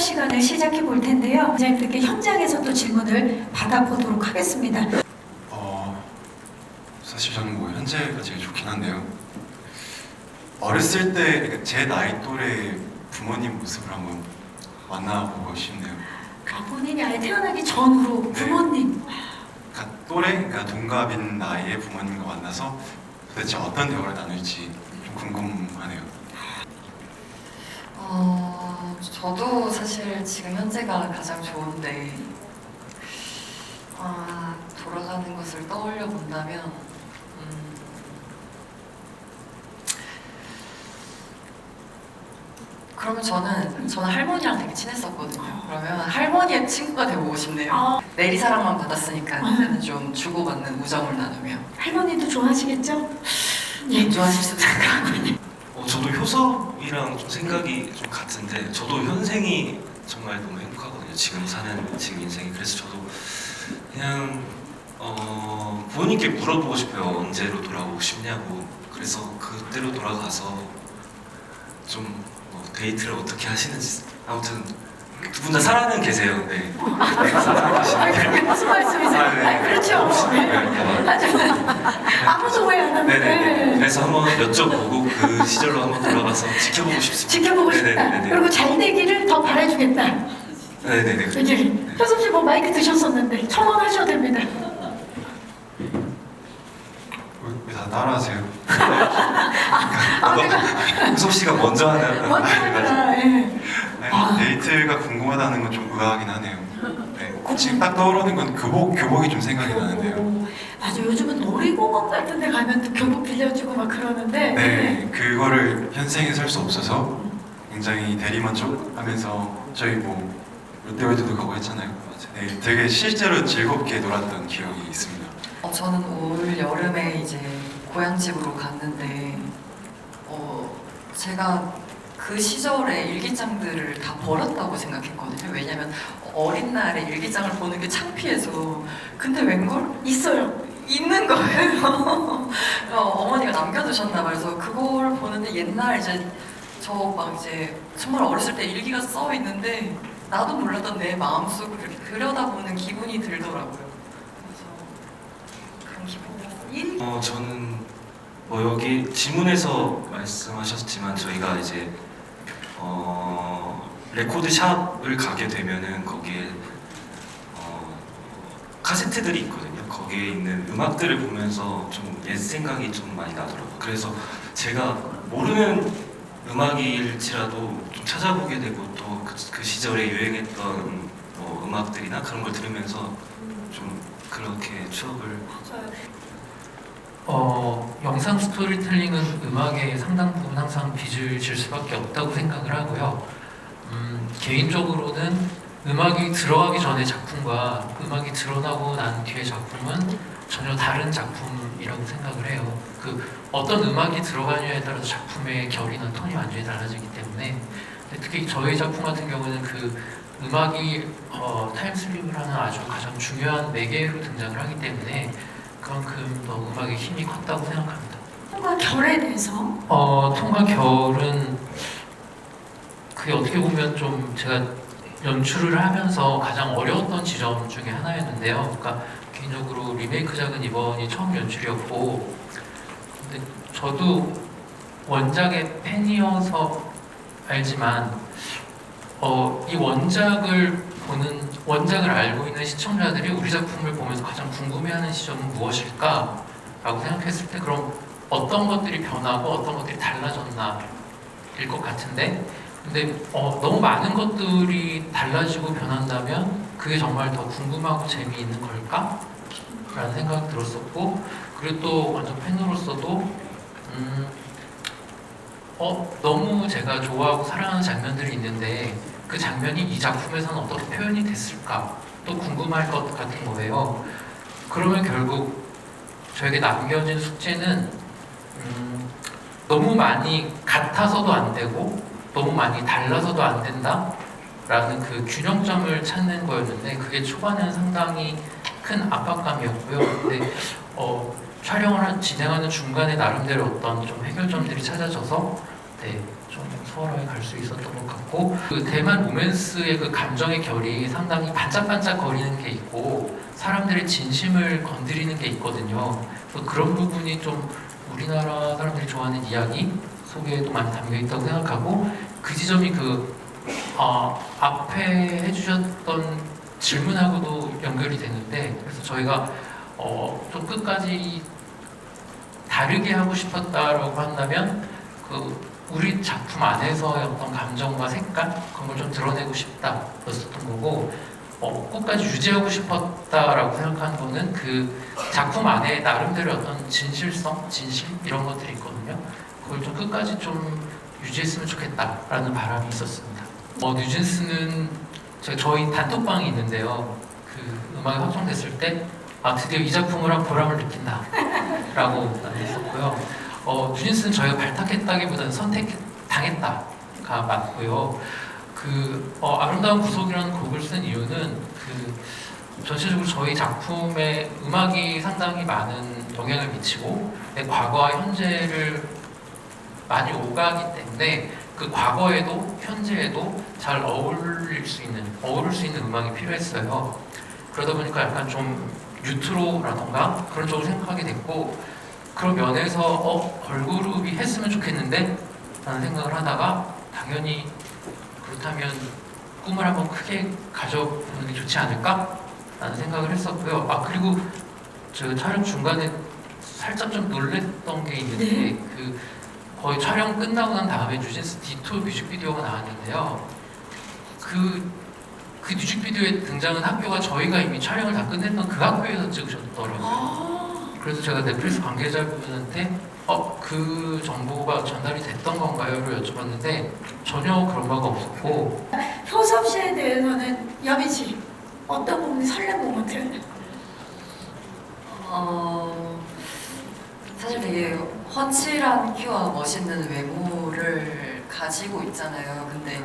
시간을 시작해 볼 텐데요. 이제 그렇게 현장에서 또 질문을 받아보도록 하겠습니다. 어, 사실 저는 뭐 현재가 제일 좋긴 한데요. 어렸을 때 그러니까 제 나이 또래 부모님 모습을 한번 만나보고 싶네요. 아, 본인이 아예 태어나기 전으로 네. 부모님 그러니까 또래, 그러니까 동갑인 나이의 부모님과 만나서 도대체 어떤 대화를 나눌지 좀 궁금하네요. 어, 저도 사실 지금 현재가 가장 좋은데 아, 돌아가는 것을 떠올려 본다면 음, 그러면 저는 저는 할머니랑 되게 친했었거든요. 그러면 할머니의 친구가 되고 싶네요. 아, 내리 사랑만 받았으니까 아. 이제는 좀 주고받는 우정을 나누며 할머니도 좋아하시겠죠? 예, 좋아하실 수도 있고 어, 저도 효섭 이랑 좀 생각이 좀 같은데 저도 현생이 정말 너무 행복하거든요. 지금 사는 지금 인생이 그래서 저도 그냥 어, 부모님께 물어보고 싶어요. 언제로 돌아오고 싶냐고. 그래서 그때로 돌아가서 좀 뭐, 데이트를 어떻게 하시는지 아무튼 두 분 다 살아는 계세요. 네. 아. 그게 무슨 말씀이세요? 아, 네. 아, 그렇죠. 네. 하지만 아무도 오해 안 합니다. 네네. 네. 그래서 한번 여쭤보고 그 시절로 한번 돌아가서 지켜보고 싶습니다. 지켜보고 싶다. 네네네네. 그리고 잘 되기를 더 바라주겠다. 네네네. 이제 효섭 씨뭐 마이크 드셨었는데 첨언하셔도 됩니다. 왜다 따라하세요? 아, 내가 우섭 씨가 먼저 하는 먼저 하느라, 예. 네, 아. 데이트가 궁금하다는 건 좀 의아하긴 하네요. 네, 지금 딱 떠오르는 건 교복, 교복이 좀 생각이 나는데요. 오, 맞아 요즘은 놀이공원 같은 데 가면 또 교복 빌려주고 막 그러는데 네, 그거를 현생에 살 수 없어서 굉장히 대리만족하면서 저희 뭐 롯데월드도 가고 했잖아요. 네, 되게 실제로 즐겁게 놀았던 기억이 있습니다. 어, 저는 올 여름에 이제 고향 집으로 갔는데 어, 제가 그 시절에 일기장들을 다 버렸다고 생각했거든요. 왜냐면 어린 날에 일기장을 보는 게 창피해서 근데 웬걸 있어요. 있는 거예요. 어, 어머니가 남겨두셨나 봐요. 그래서 그걸 보는데 옛날 이제 저 막 이제 정말 어렸을 때 일기가 써 있는데 나도 몰랐던 내 마음속을 들여다보는 기분이 들더라고요. 그래서 그런 기분이 들었어요. 일어 저는 뭐 여기 지문에서 말씀하셨지만 저희가 이제 어 레코드 샵을 가게 되면은 거기에 어 카세트들이 있거든요. 거기에 있는 음악들을 보면서 좀 옛 생각이 좀 많이 나더라고요. 그래서 제가 모르는 음악일지라도 좀 찾아보게 되고 또그 시절에 유행했던 뭐 음악들이나 그런 걸 들으면서 좀 그렇게 추억을 맞아요. 어, 영상 스토리텔링은 음악에 상당 부분 항상 빚을 질 수밖에 없다고 생각을 하고요. 음, 개인적으로는 음악이 들어가기 전의 작품과 음악이 드러나고 난 뒤의 작품은 전혀 다른 작품이라고 생각을 해요. 그 어떤 음악이 들어가냐에 따라서 작품의 결이나 톤이 완전히 달라지기 때문에 특히 저희 작품 같은 경우는 그 음악이 어, 타임슬립을 하는 아주 가장 중요한 매개로 등장을 하기 때문에 그만큼 더 음악의 힘이 컸다고 생각합니다. 뭔가 결에 대해서 어, 통과 겨울은 그게 어떻게 보면 좀 제가 연출을 하면서 가장 어려웠던 지점 중에 하나였는데요. 그러니까 개인적으로 리메이크작은 이번이 처음 연출이었고, 근데 저도 원작의 팬이어서 알지만 어, 이 원작을 보는 원작을 알고 있는 시청자들이 우리 작품을 보면서 가장 궁금해하는 지점은 무엇일까 라고 생각했을 때 그럼 어떤 것들이 변하고 어떤 것들이 달라졌나 일 것 같은데 근데 어, 너무 많은 것들이 달라지고 변한다면 그게 정말 더 궁금하고 재미있는 걸까? 라는 생각이 들었었고 그리고 또 완전 팬으로서도 음, 어, 너무 제가 좋아하고 사랑하는 장면들이 있는데 그 장면이 이 작품에서는 어떻게 표현이 됐을까? 또 궁금할 것 같은 거예요. 그러면 결국 저에게 남겨진 숙제는 음, 너무 많이 같아서도 안 되고 너무 많이 달라서도 안 된다 라는 그 균형점을 찾는 거였는데 그게 초반에는 상당히 큰 압박감이었고요. 근데 어, 촬영을 한- 진행하는 중간에 나름대로 어떤 좀 해결점들이 찾아져서 네, 수월하게 갈수 있었던 것 같고 그 대만 로맨스의 그 감정의 결이 상당히 반짝반짝 거리는 게 있고 사람들의 진심을 건드리는 게 있거든요. 그래서 그런 부분이 좀 우리나라 사람들이 좋아하는 이야기 속에도 많이 담겨 있다고 생각하고 그 지점이 그 어, 앞에 해주셨던 질문하고도 연결이 되는데 그래서 저희가 어, 좀 끝까지 다르게 하고 싶었다라고 한다면 그 우리 작품 안에서의 어떤 감정과 색깔 그런 걸 좀 드러내고 싶다였었던 거고 어, 끝까지 유지하고 싶었다라고 생각하는 거는 그 작품 안에 나름대로 어떤 진실성, 진실 이런 것들이 있거든요. 그걸 좀 끝까지 좀 유지했으면 좋겠다라는 바람이 있었습니다. 어, 뉴진스는 저- 저희 단톡방이 있는데요. 그 음악이 확정됐을 때 아, 드디어 이 작품을 한 보람을 느낀다. 라고 했었고요. 어, 뉴진스는 저희가 발탁했다기보다는 선택당했다가 맞고요. 그 어, 아름다운 구속이라는 곡을 쓴 이유는 그 전체적으로 저희 작품에 음악이 상당히 많은 영향을 미치고 내 과거와 현재를 많이 오가기 때문에 그 과거에도 현재에도 잘 어울릴 수 있는 어우를 수 있는 음악이 필요했어요. 그러다 보니까 약간 좀 뉴트로라던가 그런 쪽으로 생각하게 됐고 그런 면에서 어 걸그룹이 했으면 좋겠는데 라는 생각을 하다가 당연히 그렇다면 꿈을 한번 크게 가져보는 게 좋지 않을까? 라는 생각을 했었고요. 아 그리고 저 촬영 중간에 살짝 좀 놀랬던 게 있는데 네. 그 거의 촬영 끝나고 난 다음에 뉴진스 D2 뮤직비디오가 나왔는데요. 그, 그 뮤직비디오에 등장한 학교가 저희가 이미 촬영을 다 끝냈던 그 학교에서 찍으셨더라고요. 아, 그래서 제가 넷플릭스 관계자분한테 어, 그 정보가 전달이 됐던 건가요?를 여쭤봤는데 전혀 그런 바가 없었고 효섭 씨에 대해서는 여빈 씨 어떤 부분이 설렘 모먼트? 어, 사실 되게 훤칠한 키와 멋있는 외모를 가지고 있잖아요. 근데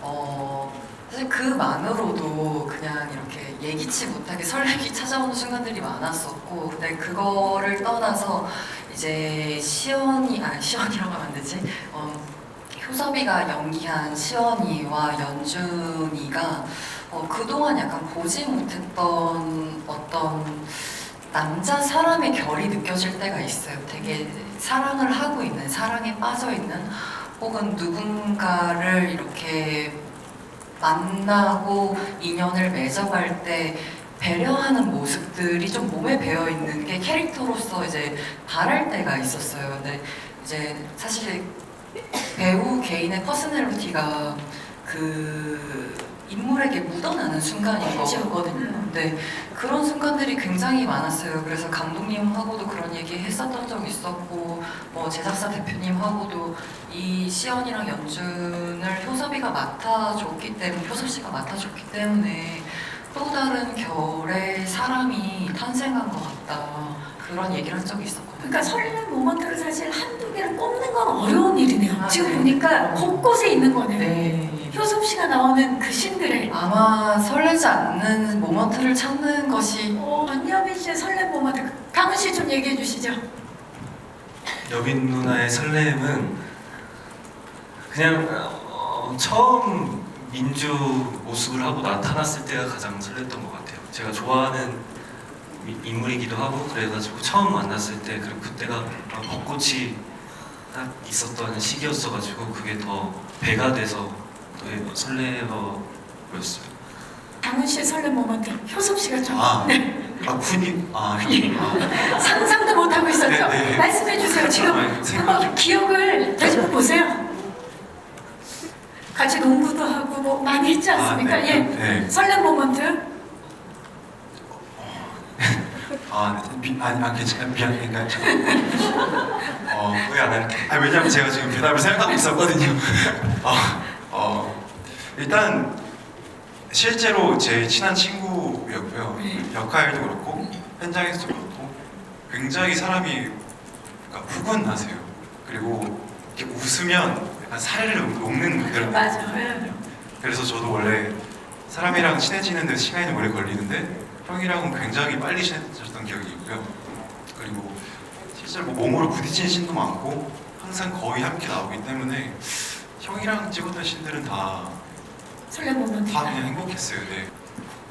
어, 사실 그만으로도 그냥 이렇게 예기치 못하게 설렘이 찾아오는 순간들이 많았었고, 근데 그거를 떠나서 이제 시연이 아니 시연이라고 하면 안 되지. 어, 효섭이가 연기한 시연이와 연준이가 어, 그동안 약간 보지 못했던 어떤 남자 사람의 결이 느껴질 때가 있어요. 되게 사랑을 하고 있는, 사랑에 빠져 있는, 혹은 누군가를 이렇게 만나고 인연을 맺어갈 때 배려하는 모습들이 좀 몸에 배어 있는 게 캐릭터로서 이제 바랄 때가 있었어요. 근데 이제 사실 배우 개인의 퍼스널리티가 그 인물에게 묻어나는 순간인. 거거든요. 근데 그런 순간들이 굉장히 많았어요. 그래서 감독님하고도 그런 얘기 했었던 적이 있었고, 뭐 제작사 대표님하고도 이 시연이랑 연준을 효섭이가 맡아줬기 때문에, 효섭 씨가 맡아줬기 때문에 또 다른 결의 사람이 탄생한 것 같다. 그런 얘기를 한 적이 있었거든요. 그러니까 설렘 모먼트를 사실 한두 개를 꼽는 건 어려운 일이네요. 아, 지금 네. 보니까 곳곳에 있는 거네요. 네. 효섭 씨가 나오는 그 신들을 아마 설레지 않는 모먼트를 찾는 것이 어, 안여빈 씨의 설렘 모먼트 강은 씨좀 얘기해 주시죠. 여빈 누나의 설렘은 그냥 어, 처음 민주 모습을 하고 나타났을 때가 가장 설렜던 것 같아요. 제가 좋아하는 이- 인물이기도 하고 그래가지고 처음 만났을 때 그리고 그때가 막 벚꽃이 딱 있었던 시기였어가지고 그게 더 배가 돼서 더 설레어 보였어요. 강은 씨의 설렘 모먼트 효섭 씨가 좀 아, 아 군이 아, 형, 아 상상도 못 하고 있었죠. 네, 네. 말씀해 주세요. 지금 아, 생각 한번 기억을 한번 보세요. 같이 농구도 하고 뭐 많이 했지 않습니까? 아, 네, 예. 네. 설렘 모먼트. 아, 미, 아니, 아, 괜찮아. 미안, 그러니까 저, 어, 후회 안 할게. 아, 왜냐면 제가 지금 대답을 생각하고 있었거든요. 어, 어, 일단 실제로 제 친한 친구였고요. 네. 역할도 그렇고 현장에서도 그렇고 굉장히 사람이 그러니까 후근하세요. 그리고 이렇게 웃으면 약간 살을 녹는 그런 맞아. 그래서 저도 원래 사람이랑 친해지는데 시간이 오래 걸리는데 형이랑은 굉장히 빨리 친해졌던 기억이 있고요. 그리고 실제로 뭐 몸으로 부딪히는 신도 많고 항상 거의 함께 나오기 때문에 형이랑 찍었던 씬들은 다 설렘 모먼트. 다 그냥 행복했어요. 네.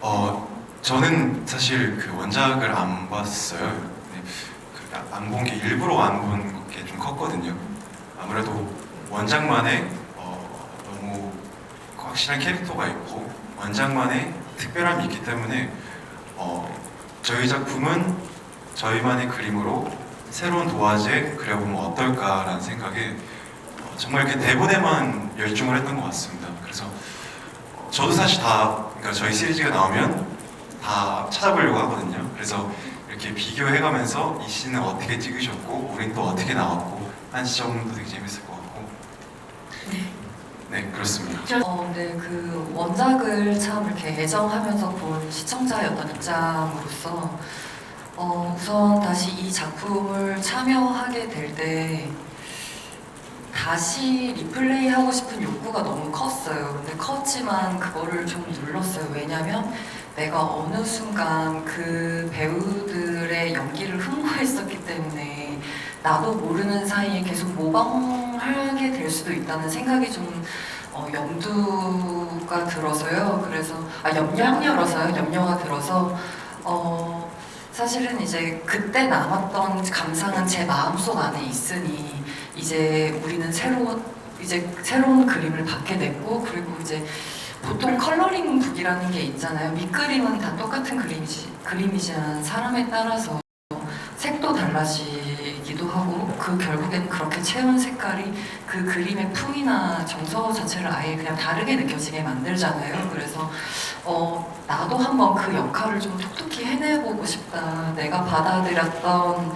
어 저는 사실 그 원작을 안 봤어요. 네. 안본 게 일부러 안 본 게 좀 컸거든요. 아무래도 원작만의 어, 너무 확실한 캐릭터가 있고 원작만의 특별함이 있기 때문에 어, 저희 작품은 저희만의 그림으로 새로운 도화제 그려보면 어떨까라는 생각에 어, 정말 그 대본에만 열중을 했던 것 같습니다. 그래서 어, 저도 사실 다 그러니까 저희 시리즈가 나오면 다 찾아보려고 하거든요. 그래서 이렇게 비교해가면서 이 씬은 어떻게 찍으셨고 우린 또 어떻게 나왔고 한 시점도 되게 재밌을 것 같고 네. 네 그렇습니다. 어, 네, 그 원작을 참 이렇게 애정하면서 본 시청자였던 입장으로서 어, 우선 다시 이 작품을 참여하게 될때 다시 리플레이 하고 싶은 욕구가 너무 컸어요. 근데 컸지만 그거를 좀 눌렀어요. 왜냐면 내가 어느 순간 그 배우들의 연기를 흠모했었기 때문에 나도 모르는 사이에 계속 모방하게 될 수도 있다는 생각이 좀 어, 염두가 들어서요. 그래서 아 염려로서요. 염려가 들어서 어, 사실은 이제 그때 남았던 감상은 제 마음속 안에 있으니 이제 우리는 새로운 이제 새로운 그림을 받게 됐고 그리고 이제 보통 컬러링 북이라는 게 있잖아요. 밑그림은 다 똑같은 그림이지, 그림이지만 사람에 따라서 색도 달라지기도 하고 그 결국엔 그렇게 채운 색깔이 그 그림의 풍이나 정서 자체를 아예 그냥 다르게 느껴지게 만들잖아요. 그래서 어, 나도 한번 그 역할을 좀 톡톡히 해내보고 싶다. 내가 받아들였던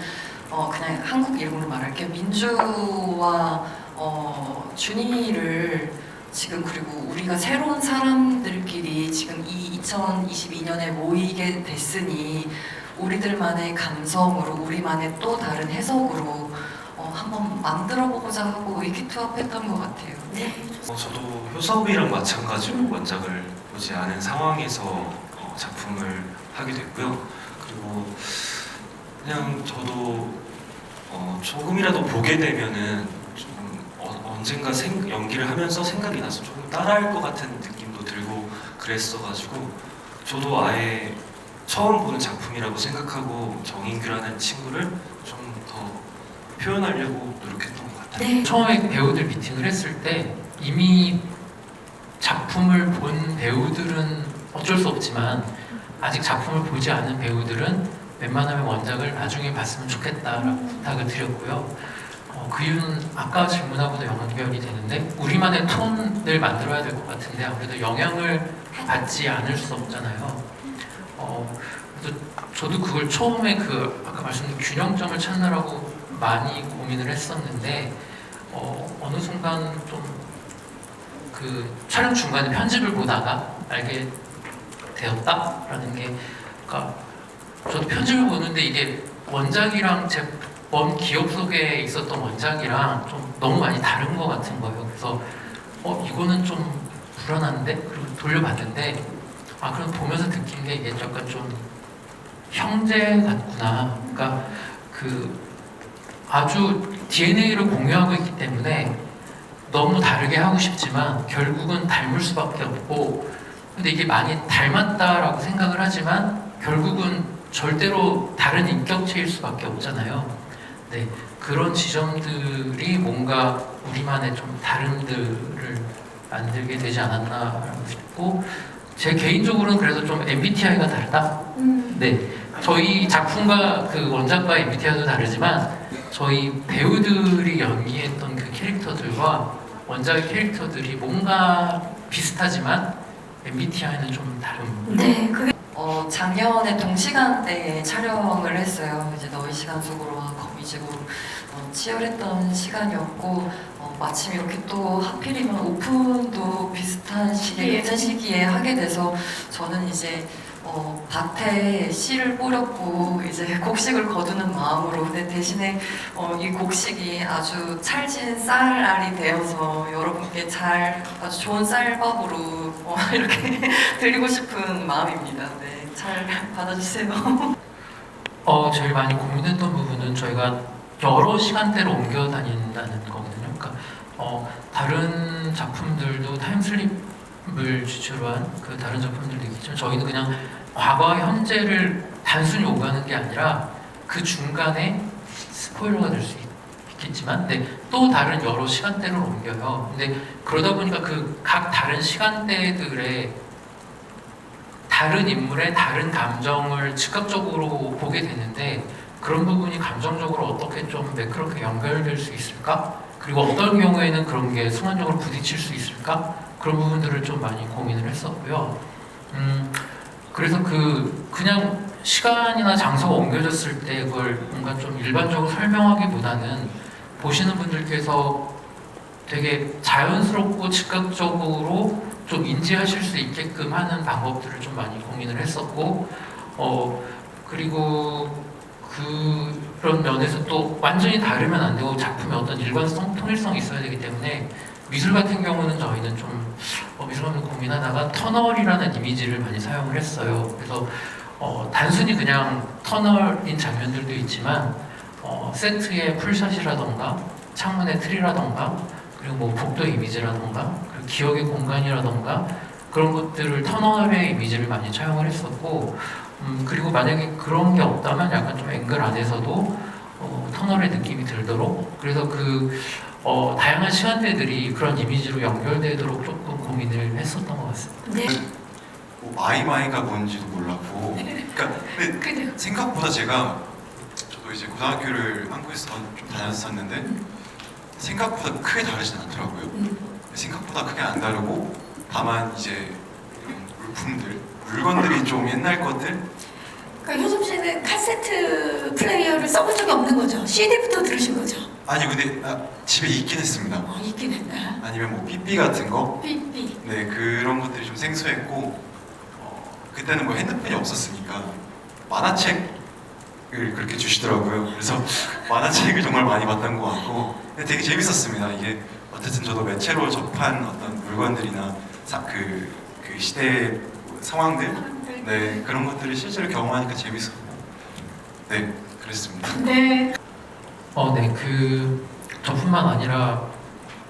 어, 그냥 한국 이름으로 말할게요. 민주와 어, 준이를 지금 그리고 우리가 새로운 사람들끼리 지금 이 2022년에 모이게 됐으니 우리들만의 감성으로 우리만의 또 다른 해석으로 어, 한번 만들어보고자 하고 의기투합했던 것 같아요. 네. 어, 저도 효섭이랑 마찬가지로 원작을 보지 않은 상황에서 어, 작품을 하게 됐고요. 그리고 그냥 저도 어, 조금이라도 보게 되면은 좀 어, 언젠가 생, 연기를 하면서 생각이 나서 조금 따라할 것 같은 느낌도 들고 그랬어가지고 저도 아예 처음 보는 작품이라고 생각하고 정인규라는 친구를 좀 더 표현하려고 노력했던 것 같아요. 네. 처음에 배우들 미팅을 했을 때 이미 작품을 본 배우들은 어쩔 수 없지만 아직 작품을 보지 않은 배우들은 웬만하면 원작을 나중에 봤으면 좋겠다라고 부탁을 드렸고요. 어, 그 이유는 아까 질문하고도 연결이 되는데 우리만의 톤을 만들어야 될 것 같은데 아무래도 영향을 받지 않을 수 없잖아요. 어, 저도 그걸 처음에 그 아까 말씀드린 균형점을 찾느라고 많이 고민을 했었는데 어, 어느 순간 좀 그 촬영 중간에 편집을 보다가 알게 되었다라는 게 그러니까 저도 편집을 보는데 이게 원작이랑 제 먼 기억 속에 있었던 원작이랑 좀 너무 많이 다른 것 같은 거예요. 그래서 어 이거는 좀 불안한데 그리고 돌려봤는데 아 그럼 보면서 느낀 게 이게 약간 좀 형제 같구나. 그러니까 그 아주 DNA를 공유하고 있기 때문에 너무 다르게 하고 싶지만 결국은 닮을 수밖에 없고 근데 이게 많이 닮았다라고 생각을 하지만 결국은 절대로 다른 인격체일 수밖에 없잖아요. 네 그런 지점들이 뭔가 우리만의 좀 다른들을 만들게 되지 않았나라고 싶고 제 개인적으로는 그래서 좀 MBTI가 다르다. 음. 네 저희 작품과 그 원작과 MBTI도 다르지만 저희 배우들이 연기했던 그 캐릭터들과 원작의 캐릭터들이 뭔가 비슷하지만 MBTI는 좀 다른. 네. 그게 어, 작년에 동시간대에 촬영을 했어요. 이제 너의 시간 속으로와 거미지구로 어, 치열했던 시간이었고 어, 마침 이렇게 또 하필이면 오픈도 비슷한 시기에 예. 같은 시기에 하게 돼서 저는 이제 어, 밭에 씨를 뿌렸고 이제 곡식을 거두는 마음으로 근데 대신에 어, 이 곡식이 아주 찰진 쌀알이 되어서 여러분께 잘 아주 좋은 쌀밥으로 어, 이렇게 드리고 싶은 마음입니다. 네, 잘 받아주세요. 어 제일 많이 고민했던 부분은 저희가 여러 시간대로 옮겨 다닌다는 거거든요. 그러니까 어, 다른 작품들도 타임슬립을 주체로 한 그 다른 작품들도 있겠지만 저희는 그냥 과거와 현재를 단순히 오가는 게 아니라 그 중간에 스포일러가 될 수 있겠지만 네, 또 다른 여러 시간대를 옮겨요. 근데 그러다 보니까 그 각 다른 시간대들의 다른 인물의 다른 감정을 즉각적으로 보게 되는데 그런 부분이 감정적으로 어떻게 좀 매끄럽게 연결될 수 있을까? 그리고 어떤 경우에는 그런 게 순간적으로 부딪힐 수 있을까? 그런 부분들을 좀 많이 고민을 했었고요. 음, 그래서 그 그냥 시간이나 장소가 옮겨졌을 때 그걸 뭔가 좀 일반적으로 설명하기보다는 보시는 분들께서 되게 자연스럽고 즉각적으로 좀 인지하실 수 있게끔 하는 방법들을 좀 많이 고민을 했었고 어 그리고 그런 면에서 또 완전히 다르면 안 되고 작품의 어떤 일관성, 통일성이 있어야 되기 때문에 미술 같은 경우는 저희는 좀 어, 미술관을 고민하다가 터널이라는 이미지를 많이 사용을 했어요. 그래서 어, 단순히 그냥 터널인 장면들도 있지만 어, 세트의 풀샷이라던가 창문의 틀이라던가 그리고 뭐 복도 이미지라던가 기억의 공간이라던가 그런 것들을 터널의 이미지를 많이 차용을 했었고 음, 그리고 만약에 그런 게 없다면 약간 좀 앵글 안에서도 어, 터널의 느낌이 들도록 그래서 그 어, 다양한 시간대들이 그런 이미지로 연결되도록 조금 고민을 했었던 것 같습니다. 네. 뭐 마이마이가 뭔지도 몰랐고 그러니까 근데 근데 생각보다 제가 저도 이제 고등학교를 한국에서 좀 다녔었는데 생각보다 크게 다르진 않더라고요. 음. 생각보다 크게 안 다르고 다만 이제 물품들 물건들이 좀 옛날 것들 그러니까 효섭 씨는 카세트 플레이어를 써본 적이 없는 거죠? CD부터 들으신 거죠? 아니 근데 아, 집에 있긴 했습니다. 어, 있긴 했나? 아니면 뭐 삐삐 같은 거 삐삐. 네 그런 것들이 좀 생소했고 어, 그때는 뭐 핸드폰이 없었으니까 만화책을 그렇게 주시더라고요. 그래서 만화책을 정말 많이 봤던 것 같고 되게 재밌었습니다. 이게 어쨌든 저도 매체로 접한 어떤 물건들이나 사, 그, 그 시대의 상황들. 네 그런 것들을 실제로 경험하니까 재밌었고 네 그랬습니다. 네. 어, 네, 그 저뿐만 아니라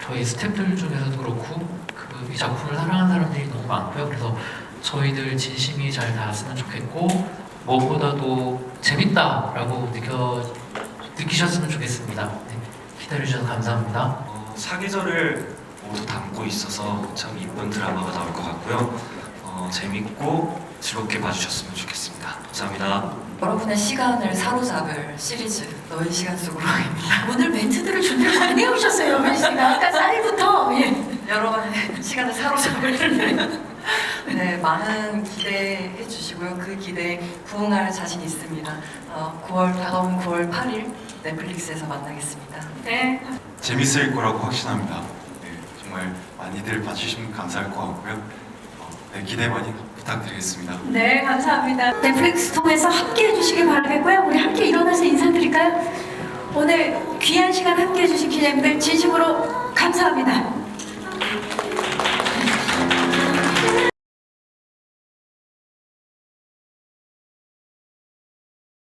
저희 스태프들 중에서도 그렇고 그 이 작품을 사랑하는 사람들이 너무 많고요. 그래서 저희들 진심이 잘 닿았으면 좋겠고 무엇보다도 재밌다라고 느껴 느끼셨으면 좋겠습니다. 네, 기다려 주셔서 감사합니다. 어, 사계절을 모두 담고 있어서 참 이쁜 드라마가 나올 것 같고요. 어, 재밌고 즐겁게 봐주셨으면 좋겠습니다. 감사합니다. 여러분의 시간을 사로잡을 시리즈 너의 시간 속으로 오늘 멘트들을 준비를 많이 해오셨어요, 연민 씨가. 아까 쌀부터. 예. 여러분의 시간을 사로잡을 네, 많은 기대해 주시고요. 그 기대에 부응할 자신 있습니다. 어, 9월 다가오는 9월 8일 넷플릭스에서 만나겠습니다. 네. 재밌을 거라고 확신합니다. 네, 정말 많이들 봐주시면 감사할 것 같고요. 어, 네, 기대 많이 부탁드리겠습니다. 네, 감사합니다. 넷플릭스 통해서 함께 해주시길 바라겠고요. 우리 함께 일어나서 인사드릴까요? 오늘 귀한 시간 함께 해주신 기자님들 진심으로